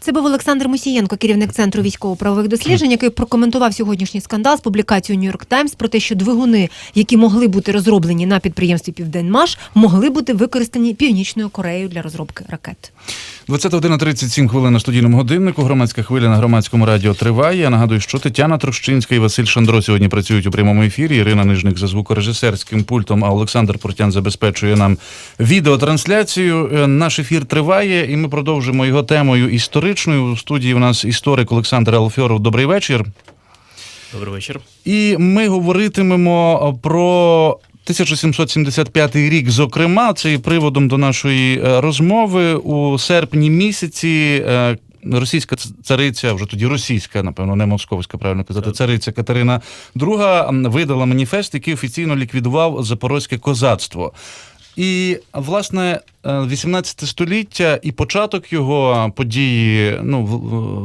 Це був Олександр Мусієнко, керівник центру військово-правових досліджень, який прокоментував сьогоднішній скандал з публікацією Нью-Йорк Таймс про те, що двигуни, які могли бути розроблені на підприємстві Південмаш, могли бути використані Північною Кореєю для розробки ракет. 20 година 37 хвилин на студійному годиннику. Громадська хвиля на громадському радіо триває. Я нагадую, що Тетяна Трощинська і Василь Шандро сьогодні працюють у прямому ефірі. Ірина Нижник за звукорежисерським пультом, а Олександр Портян забезпечує нам відеотрансляцію. Е, Наш ефір триває, і ми продовжимо його темою історичною. У студії у нас історик Олександр Алфьоров. Добрий вечір. Добрий вечір. І ми говоритимемо про 1775 рік. Зокрема, це і приводом до нашої е, розмови у серпні місяці. е, Російська цариця, вже тоді російська, напевно, не московська, правильно казати, цариця Катерина II видала маніфест, який офіційно ліквідував запорозьке козацтво. І власне 18 століття і початок його події, ну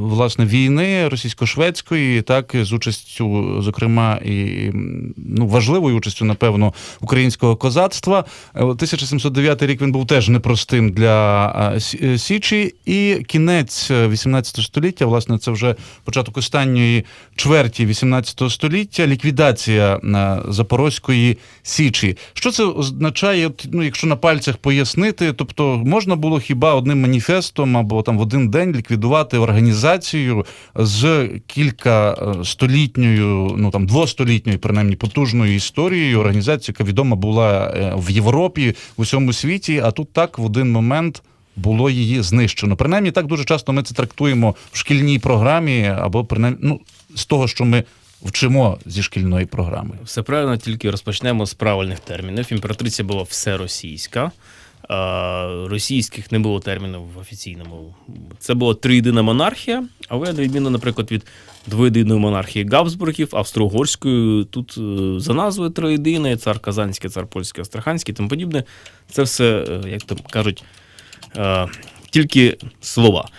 власне, війни російсько-шведської, так з участю, зокрема, і ну важливою участю, напевно, українського козацтва. Е, 1709 рік він був теж непростим для е, Сі- е, Січі, і кінець е, 18 століття, власне, це вже початок останньої чверті 18 століття, ліквідація е, Запорозької Січі. Що це означає, ну, якщо на пальцях пояснити, тобто можна було хіба одним маніфестом або там в один день ліквідувати організацію з кілька е, столітньою, ну там двостолітньою, принаймні потужною історією, організацію, яка відома була е, в Європі, в усьому світі, а тут так в один момент. Було її знищено. Принаймні, так дуже часто ми це трактуємо в шкільній програмі, або принаймні ну, з того, що ми вчимо зі шкільної програми. Все правильно, тільки розпочнемо з правильних термінів. Імператриця була всеросійська. Російських не було термінів в офіційному. Це була триєдина монархія, але на відміну, наприклад, від двоєдиної монархії Габсбургів, Австро-Угорської, тут е, за назвою троєдина, цар Казанський, цар Польський, Астраханський тому подібне. Це все, е, як там кажуть, е, тільки слова.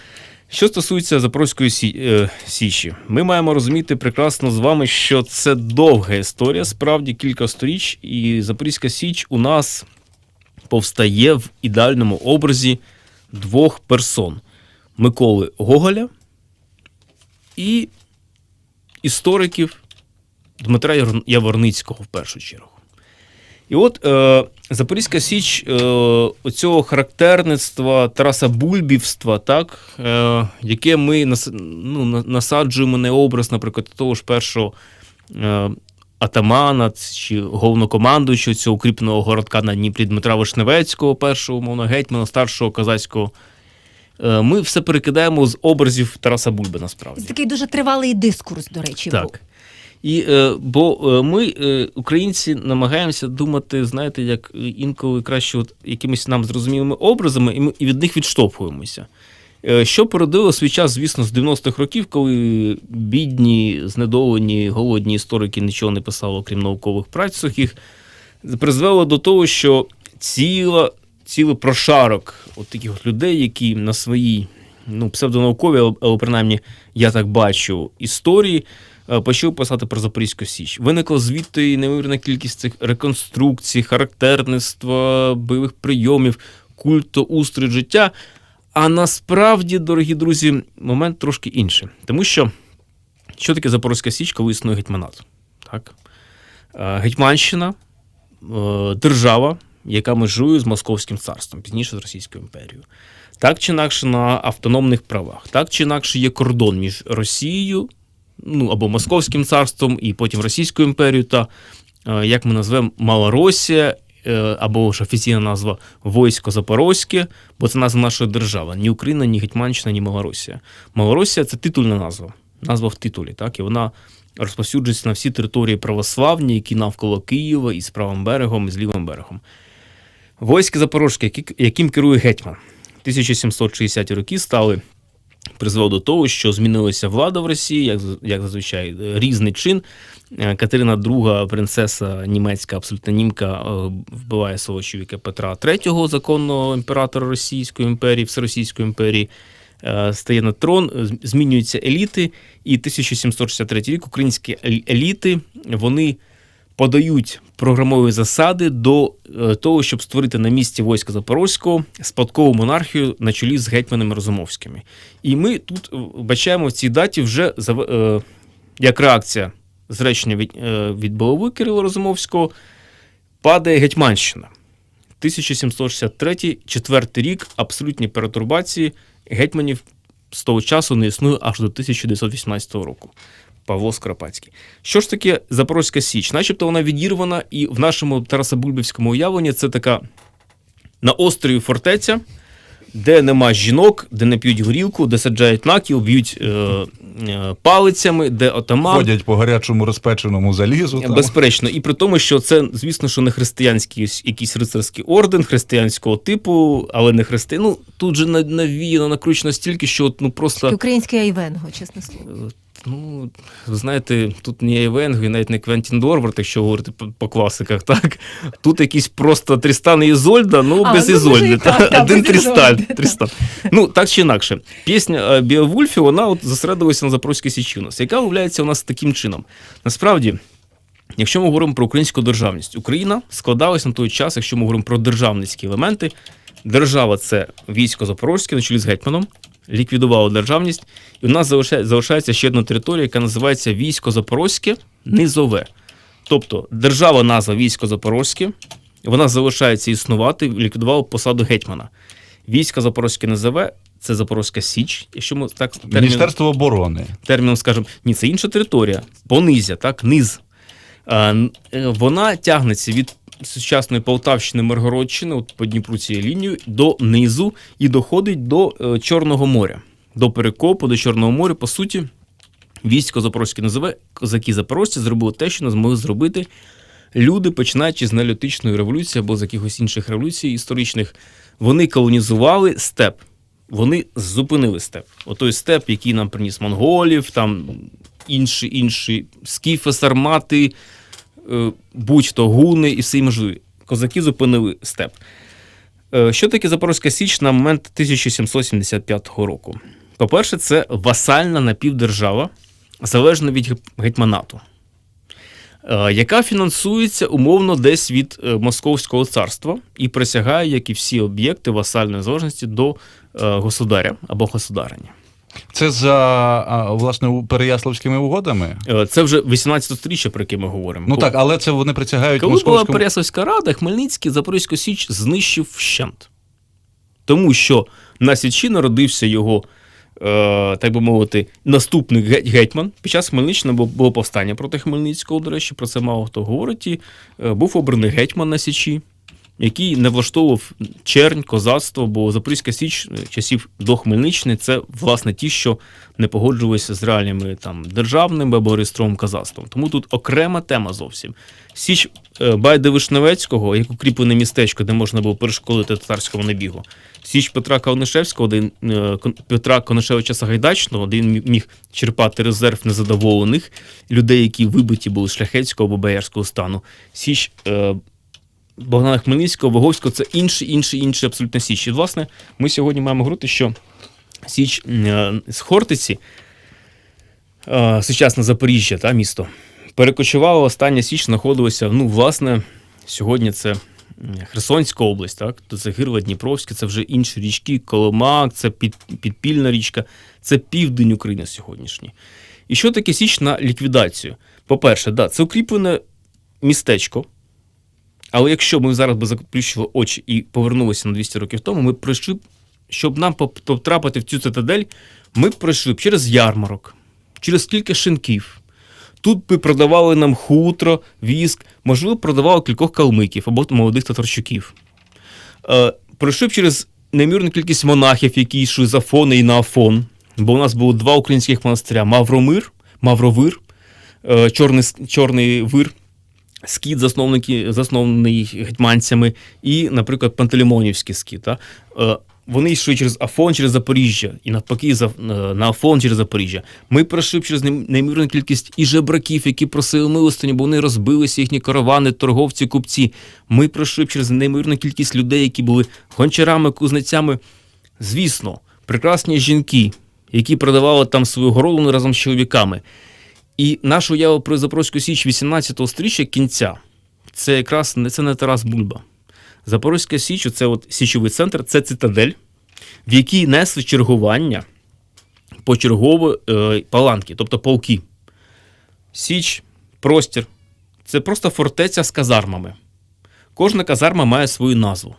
Що стосується Запорозької Січі, ми маємо розуміти прекрасно з вами, що це довга історія, справді кілька сторіч, і Запорізька Січ у нас повстає в ідеальному образі двох персон: Миколи Гоголя і істориків Дмитра Яворницького в першу чергу. І от е, Запорізька Січ е, оцього характерництва, Тараса Бульбівства, так, е, яке ми нас, ну, насаджуємо на образ, наприклад, того ж першого е, атамана чи головнокомандуючого цього укріпленого городка на Дніпрі Дмитра Вишневецького, першого, мовно, гетьмана, старшого козацького. Е, ми все перекидаємо з образів Тараса Бульби насправді. Це такий дуже тривалий дискурс, до речі, був. Так. І, е, бо е, ми, українці, намагаємося думати, знаєте, як інколи краще от якимись нам зрозумілими образами, і ми і від них відштовхуємося. Е, Що породило свій час, звісно, з 90-х років, коли бідні, знедолені, голодні історики нічого не писали, окрім наукових праць сухих, призвело до того, що ціла, цілий прошарок от таких от людей, які на своїй ну, псевдонаукові, але- принаймні я так бачу, історії, е, почав писати про Запорізьку Січ. Виникла звідти неймовірна кількість цих реконструкцій, характерництва, бойових прийомів, культу, устрій життя. А насправді, дорогі друзі, момент трошки інший. Тому що що таке Запорозька Січ, коли існує гетьманат? Так? Е, Гетьманщина, е, держава, яка межує з Московським царством, пізніше з Російською імперією. Так чи інакше на автономних правах, так чи інакше є кордон між Росією, ну або Московським царством, і потім Російською імперією, та е, як ми назвемо Малоросія, або ж офіційна назва Войсько Запорозьке, бо це назва нашої держави. Ні Україна, ні Гетьманщина, ні Малоросія. Малоросія це титульна назва, назва в титулі, так, і вона розповсюджується на всі території православні, які навколо Києва, і з правим берегом, і з лівим берегом. Войсько Запорозьке, яким керує гетьман. 1760-ті роки стали призвело до того, що змінилася влада в Росії, як, як зазвичай, е, різний чин. Е, Катерина II, принцеса німецька, абсолютно німка, е, вбиває свого чоловіка Петра III, законного імператора Російської імперії, Всеросійської імперії. Стає на трон, змінюються еліти, і 1763 рік українські еліти вони подають програмові засади до е, того, щоб створити на місці війська Запорозького спадкову монархію на чолі з гетьманами Розумовськими. І ми тут е, бачаємо в цій даті вже е, як реакція зречення від, від голови Кирила Розумовського падає Гетьманщина. 1763 четвертий рік абсолютні перетурбації гетьманів з того часу не існує аж до 1918 року. Павло Скоропадський. Що ж таке Запорозька Січ? Начебто вона відірвана, і в нашому Тарасобульбівському уявленні це така на острові фортеця, де нема жінок, де не п'ють горілку, де саджають наків, б'ють е, е, палицями, де отаман. Ходять по гарячому розпеченому залізу. Там. Безперечно, і при тому, що це, звісно, що не християнський якийсь рицарський орден християнського типу, але не християн. Ну тут же на- навіяно накручено стільки, що от, ну просто. Український Айвенго, чесне слово. Ну, ви знаєте, тут не Євенго і навіть не Квентін Дорвард, якщо говорити по, по класиках, так? Тут якісь просто Трістан і Ізольда, ну А, без ну, Ізольди. і та, та, Один без Трістан, Ізольди, Трістан. Ну, так чи інакше. Пісня е, Біовульфі, вона от зосередилася на Запорозькій Січі у нас, яка виявляється у нас таким чином. Насправді, якщо ми говоримо про українську державність, Україна складалась на той час, якщо ми говоримо про державницькі елементи, держава це військо Запорозьке на чолі з гетьманом, ліквідувало державність, і у нас залишається, ще одна територія, яка називається Військо Запорозьке Низове. Тобто держава назва Військо Запорозьке, вона залишається існувати, ліквідувала посаду гетьмана. Військо Запорозьке Низове це Запорозька Січ, якщо ми так термін, Міністерство оборони. терміном скажемо, ні, це інша територія, понизя, так, низ. Е, Вона тягнеться від сучасної Полтавщини, Миргородщини, от по Дніпру цією лінією, до низу і доходить до е, Чорного моря, до перекопу, до Чорного моря. По суті, військо Запорозьке називе козаки Запорожці зробили те, що не змогли зробити люди, починаючи з неолітичної революції або з якихось інших революцій історичних. Вони колонізували степ. Вони зупинили степ. Отой степ, який нам приніс монголів, там інші, інші скіфи, сармати, будь-то гуни і все можливе. Козаки зупинили степ. Е, Що таке Запорозька Січ на момент 1775 року? По-перше, це васальна напівдержава, залежна від гетьманату, е, яка фінансується умовно десь від е, Московського царства і присягає, як і всі об'єкти васальної залежності до е, государя або государині. Це за власне Переяславськими угодами. Е, Це вже 18 сторіччя, про яке ми говоримо. Ну так, але це вони притягають Коли була. Переяславська рада, Хмельницький Запорізьку Січ знищив вщент. Тому що на Січі народився його, е, так би мовити, наступний гетьман. Під час Хмельниччини бу- було повстання проти Хмельницького, до речі, про це мало хто говорить. І, е, був обраний гетьман на Січі, який не влаштовував чернь, козацтво, бо Запорізька Січ е, часів до Хмельниччини це, власне, ті, що не погоджувалися з реальними там, державним або реєстровим казацтвом. Тому тут окрема тема зовсім. Січ е, Байди Вишневецького, як укріплене містечко, де можна було перешкодити татарському набігу. Січ Петра Калнишевського, де, Петра Конишевича Сагайдачного, де він міг черпати резерв незадоволених людей, які вибиті були шляхетського або боярського стану. Січ е, Богдана Хмельницького, Воговського це інші, інші, інші абсолютно січ. І, власне, ми сьогодні маємо говорити, що Січ е, з Хортиці, е, сучасне Запоріжжя, та, місто, перекочувала остання Січ, знаходилася, ну, власне, сьогодні це Херсонська область, так? То це Гирва, Дніпровське, це вже інші річки, Коломак, це під, підпільна річка, це південь України сьогоднішній. І що таке Січ на ліквідацію? По-перше, да, це укріплене містечко. Але якщо ми зараз би заплющили очі і повернулися на 200 років тому, ми пройшли, б, щоб нам потрапити в цю цитадель, ми б пройшли б через ярмарок, через кілька шинків. Тут би продавали нам хутро, віск, можливо, продавали кількох калмиків або молодих татарчуків. Е, пройшли б через немірну кількість монахів, які йшли з Афони і на Афон. Бо у нас було два українських монастиря: Мавромир, Мавровир, е, Чорний, Чорний Вир, скіт, засновники, заснований гетьманцями, і, наприклад, Пантелеймонівський скіт. Е, Вони йшли через Афон, через Запоріжжя, і навпаки, е, на Афон через Запоріжжя. Ми пройшли через неймовірну кількість і жебраків, які просили милостиню, бо вони розбилися їхні каравани, торговці, купці. Ми пройшли через неймовірну кількість людей, які були гончарами, кузнецями. Звісно, прекрасні жінки, які продавали там свою городину разом з чоловіками. І наша уява про Запорозьку Січ 18 сторіччя кінця це якраз не це не Тарас Бульба. Запорозька Січ це от січовий центр, це цитадель, в якій несли чергування почергово е, паланки, тобто полки. Січ, простір це просто фортеця з казармами. Кожна казарма має свою назву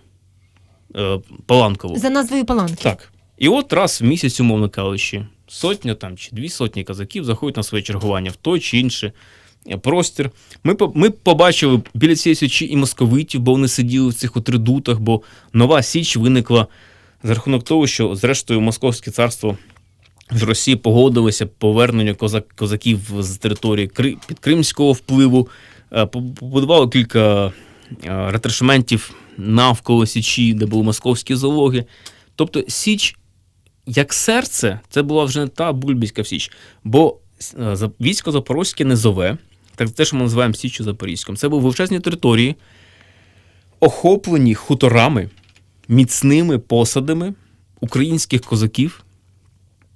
е, паланкову. За назвою Паланки. Так. І от раз в місяць, умовно кажучи, сотня там чи дві сотні казаків заходять на своє чергування в той чи інший е, простір. Ми, ми побачили біля цієї січі і московитів, бо вони сиділи в цих от редутах, бо нова Січ виникла за рахунок того, що, зрештою, Московське царство з Росії погодилося поверненню козак, козаків з території Кри, підкримського впливу, е, по- побудували кілька е, ретрешментів навколо Січі, де були московські залоги. Тобто Січ, як серце, це була вже не та Бульбівська Січ, бо е, військо Запорозьке низове, так те, що ми називаємо Січчю Запорізьком, це були величезні території, охоплені хуторами, міцними посадами українських козаків,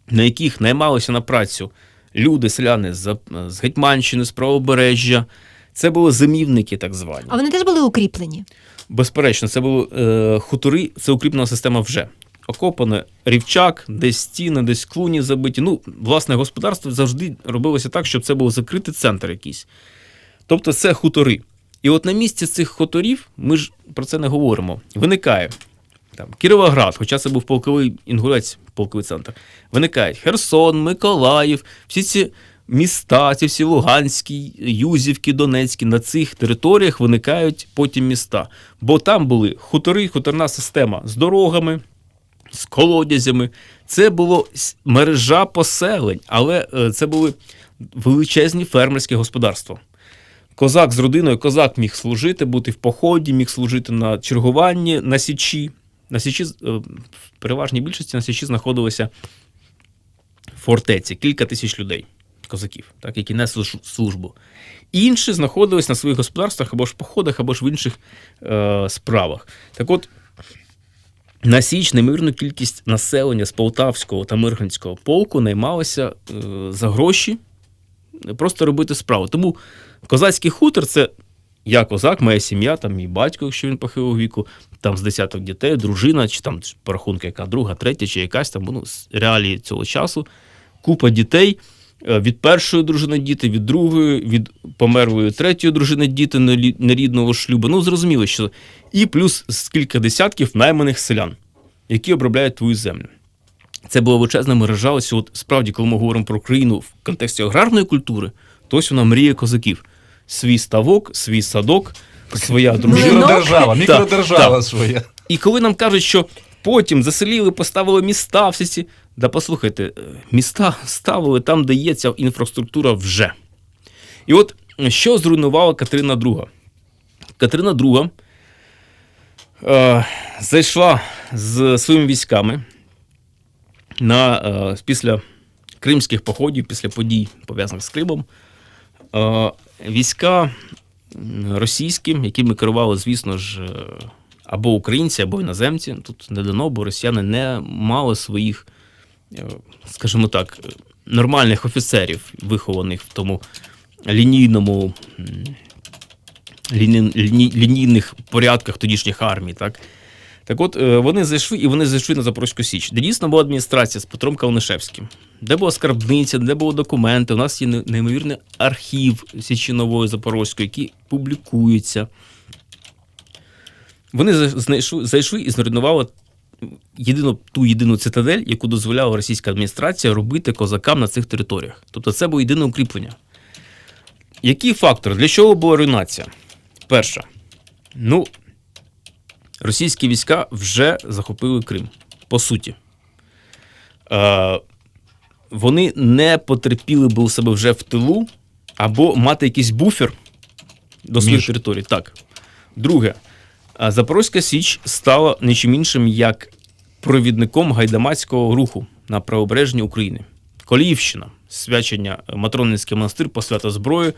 на яких наймалися на працю люди, селяни з, з Гетьманщини, з правобережжя. Це були зимівники, так звані. А вони теж були укріплені. Безперечно, це були е, хутори, це укріплена система вже. Окопане рівчак, десь стіни, десь клуні забиті. Ну, власне, господарство завжди робилося так, щоб це був закритий центр якийсь. Тобто це хутори. І от на місці цих хуторів, ми ж про це не говоримо. Виникає там Кіровоград, хоча це був полковий інгулець, полковий центр. Виникають Херсон, Миколаїв, всі ці міста, ці всі Луганські, Юзівки, Донецькі, на цих територіях виникають потім міста. Бо там були хутори, хуторна система з дорогами, з колодязями. Це було с- мережа поселень, але е, це були величезні фермерські господарства. Козак з родиною, козак міг служити, бути в поході, міг служити на чергуванні, на січі. На січі, е, в переважній більшості на січі знаходилися фортеці, кілька тисяч людей, козаків, так, які несли службу. Інші знаходились на своїх господарствах або ж в походах, або ж в інших е, справах. Так от, на Січ неймовірну кількість населення з Полтавського та Мирганського полку наймалося е, за гроші просто робити справу. Тому козацький хутор це я козак, моя сім'я, там мій батько, якщо він похилого віку, там з десяток дітей, дружина, чи там по рахунку яка друга, третя, чи якась там ну, реалії цього часу. Купа дітей. Е, Від першої дружини діти, від другої, від померлої третьої дружини діти нерідного шлюбу. Ну, зрозуміло, що. І плюс з кілька десятків найманих селян, які обробляють твою землю. Це була величезна мережа. Ось от справді, коли ми говоримо про Україну в контексті аграрної культури, то ось вона мріє козаків. Свій ставок, свій садок, своя дружина. Мікродержава, мікродержава своя. І коли нам кажуть, що потім заселіли, поставили міста, всі ці. Да послухайте, е, міста ставили там, де є ця інфраструктура вже. І от що зруйнувала Катерина II? Катерина II е, зайшла з своїми військами на, е, після кримських походів, після подій, пов'язаних з Кримом. Е, війська російські, якими керували, звісно ж, е, або українці, або іноземці. Тут не дано, бо росіяни не мали своїх, е, скажімо так, е, нормальних офіцерів, вихованих в тому лінійному ліні, ліні, лінійних порядках тодішніх армій. Так? Так от е, вони зайшли і вони зайшли на Запорозьку Січ, де дійсно була адміністрація з Петром Калнишевським, де була скарбниця, де були документи. У нас є неймовірний архів Січі Нової Запорозької, який публікується. Вони за- знайшли, зайшли і зруйнували єдину, ту єдину цитадель, яку дозволяла російська адміністрація робити козакам на цих територіях. Тобто це було єдине укріплення. Які фактори? Для чого була руйнація? Перша. Ну, російські війська вже захопили Крим. По суті. Е, вони не потерпіли би у себе вже в тилу або мати якийсь буфер до своїх територій. Так. Друге, Запорозька Січ стала нічим іншим як провідником гайдамацького руху на правобережній України. Коліївщина, свячення Матронинський монастир по свято зброї.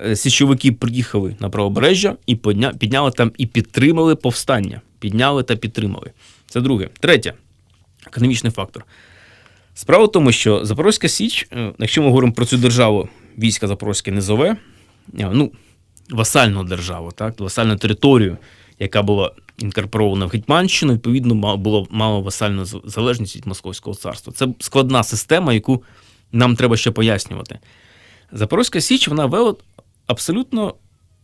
Е, Січовики приїхали на правобережжя і підняли там і підтримали повстання. Підняли та підтримали. Це друге. Третє економічний фактор. Справа в тому, що Запорозька Січ, е, якщо ми говоримо про цю державу війська Запорозьке низове, е, ну, васальну державу, так, васальну територію, яка була інкорпорована в Гетьманщину, відповідно, було мало васальну залежність від Московського царства. Це складна система, яку нам треба ще пояснювати. Запорозька Січ вона вела абсолютно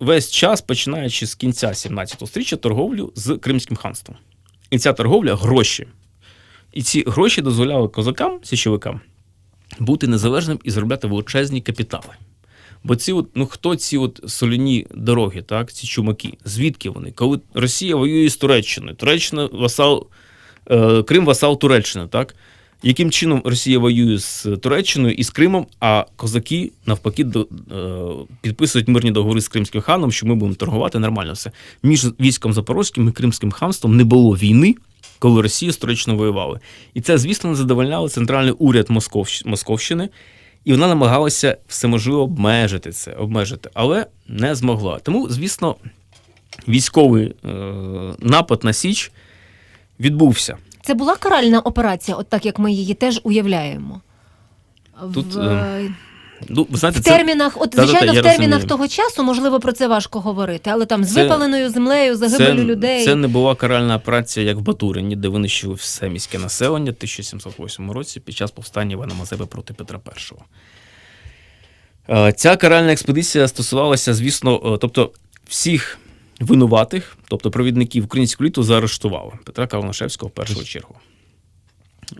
весь час, починаючи з кінця 17 сторіччя, торговлю з Кримським ханством. І ця торговля гроші. І ці гроші дозволяли козакам, січовикам, бути незалежним і заробляти величезні капітали. Бо ці от, ну хто ці от соляні дороги, так, ці чумаки? Звідки вони? Коли Росія воює з Туреччиною, Туреччина васал, е, Крим васал Туреччини, так? Яким чином Росія воює з Туреччиною і з Кримом, а козаки навпаки до, е, підписують мирні договори з Кримським ханом, що ми будемо торгувати нормально все. Між військом Запорозьким і Кримським ханством не було війни, коли Росія з Туреччиною воювали. І це, звісно, не задовольняло центральний уряд Московщ- Московщини, і вона намагалася всеможливо обмежити це, обмежити, але не змогла. Тому, звісно, військовий е, напад на Січ відбувся. Це була каральна операція, от так як ми її теж уявляємо. Тут, в, е, Ну, знаєте, в це, термінах, от Та-та-та, звичайно, я в термінах розумію. того часу, можливо, про це важко говорити, але там з Це- випаленою землею, загибелю людей. Це не була каральна операція, як в Батурині, де винищили все міське населення в 1708 році під час повстання Івана Мазепи проти Петра І. Е, Ця каральна експедиція стосувалася, звісно, е, тобто всіх винуватих, тобто провідників українського літу, заарештували Петра Каланашевського в першу чергу.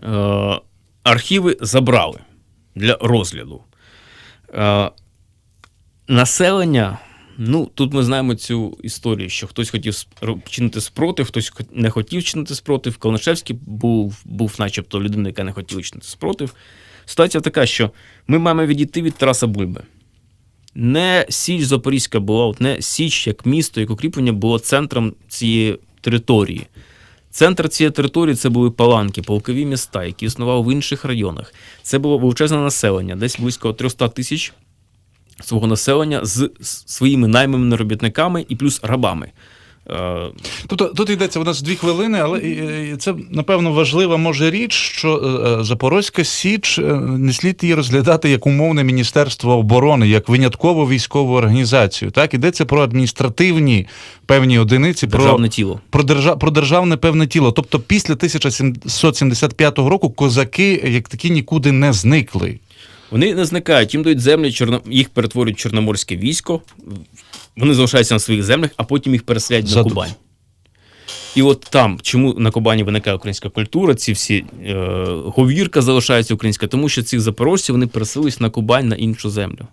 Е, Архіви забрали для розгляду. Е, Населення Ну, тут ми знаємо цю історію, що хтось хотів чинити спротив, хтось не хотів чинити спротив. Калнишевський був, був начебто людиною, яка не хотіла чинити спротив. Ситуація така, що ми маємо відійти від Тараса Бульби. Не Січ Запорізька була, от не Січ як місто, як укріплення було центром цієї території. Центр цієї території це були паланки, полкові міста, які існували в інших районах. Це було величезне населення, десь близько 300 тисяч свого населення з своїми найманими робітниками і плюс рабами. Тобто тут йдеться у нас дві хвилини, але це напевно важлива може річ, що е, е, Запорозька Січ е, не слід її розглядати як умовне міністерство оборони, як виняткову військову організацію. Так йдеться про адміністративні певні одиниці, про державне тіло. про, держа... про державне певне тіло. Тобто, після 1775 року козаки як такі нікуди не зникли. Вони не зникають, їм дають землі, чорно... їх перетворюють Чорноморське військо, вони залишаються на своїх землях, а потім їх переселяють на Кубань. І от там, чому на Кубані виникає українська культура, ці всі е, говірка залишається українська, тому що цих запорожців вони переселились на Кубань на іншу землю.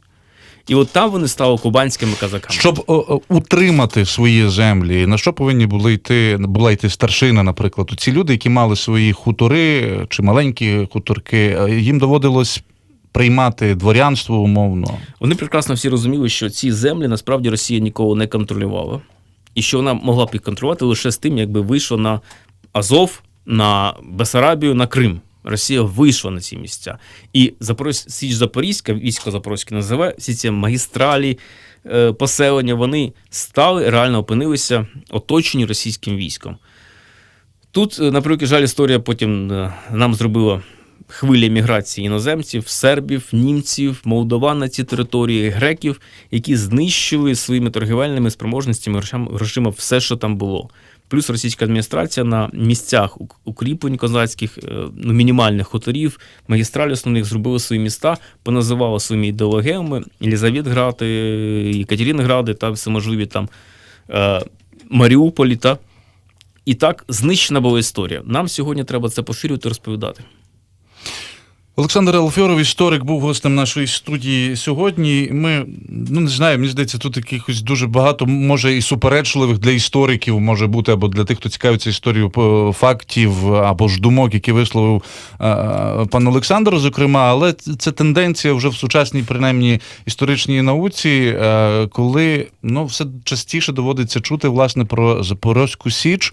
І от там вони стали кубанськими казаками. Щоб о, о, утримати свої землі, на що повинні були йти була йти старшина, наприклад, ці люди, які мали свої хутори е, чи маленькі хуторки, е, їм доводилось приймати дворянство умовно. Вони прекрасно всі розуміли, що ці землі насправді Росія ніколи не контролювала, і що вона могла б їх контролювати лише з тим, якби вийшла на Азов, на Бесарабію, на Крим. Росія вийшла на ці місця. І Запорозь... Січ Запорізька, військо Запорозьке називає, всі ці магістралі, е, поселення, вони стали, реально опинилися оточені російським військом. Тут, е, на превеликий жаль, історія потім е, нам зробила хвиля міграції іноземців, сербів, німців, молдован на ці території, греків, які знищили своїми торгівельними спроможностями грошима все, що там було. Плюс російська адміністрація на місцях ук- укріплень козацьких, е, ну, мінімальних хуторів, магістралі основних зробили свої міста, поназивала своїми ідеологіями Єлізаветгради, Екатерингради та всеможливі там е, Маріуполі. Та. І так знищена була історія. Нам сьогодні треба це поширювати розповідати. Олександр Алфьоров, історик, був гостем нашої студії сьогодні. Ми ну не знаю, мені здається, тут якихось дуже багато, може, і суперечливих для істориків може бути, або для тих, хто цікавиться історією фактів або ж думок, які висловив е, пан Олександр, зокрема, але це тенденція вже в сучасній, принаймні, історичній науці, е, коли ну все частіше доводиться чути власне про Запорозьку Січ.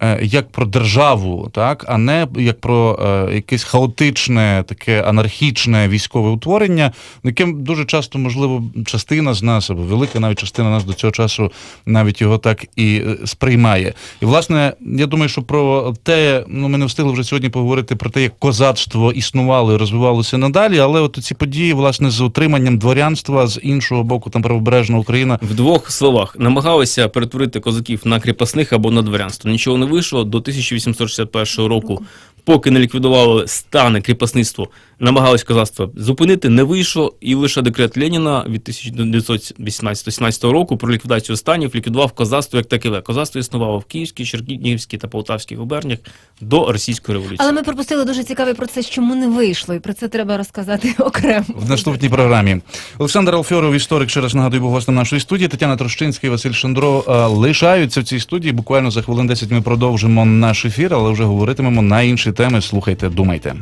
Е, як про державу, так, а не як про е, якесь хаотичне, таке анархічне військове утворення, яким дуже часто, можливо, частина з нас, або велика навіть частина нас до цього часу навіть його так і е, сприймає. І, власне, я думаю, що про те, ну ми не встигли вже сьогодні поговорити про те, як козацтво існувало і розвивалося надалі, але от ці події, власне, з утриманням дворянства з іншого боку, там правобережна Україна. В двох словах намагалися перетворити козаків на кріпосних або на дворянство. Нічого не вийшло до 1861 року. Поки не ліквідували стане кріпосництво, намагалися козацтво зупинити, не вийшло, і лише декрет Леніна від 1918-17 року про ліквідацію станів ліквідував козацтво як таке. Козацтво існувало в Київській, Чернігівській та Полтавській губерніях до Російської революції. Але ми пропустили дуже цікавий процес, чому не вийшло, і про це треба розказати окремо. В наступній програмі Олександр Алфьоров, історик, ще раз нагадую, був гостем нашої студії. Тетяна Трощинська і Василь Шандро е, лишаються в цій студії. Буквально за хвилин 10 ми продовжимо наш ефір, але вже говоритимемо на інші теми. Слухайте, думайте.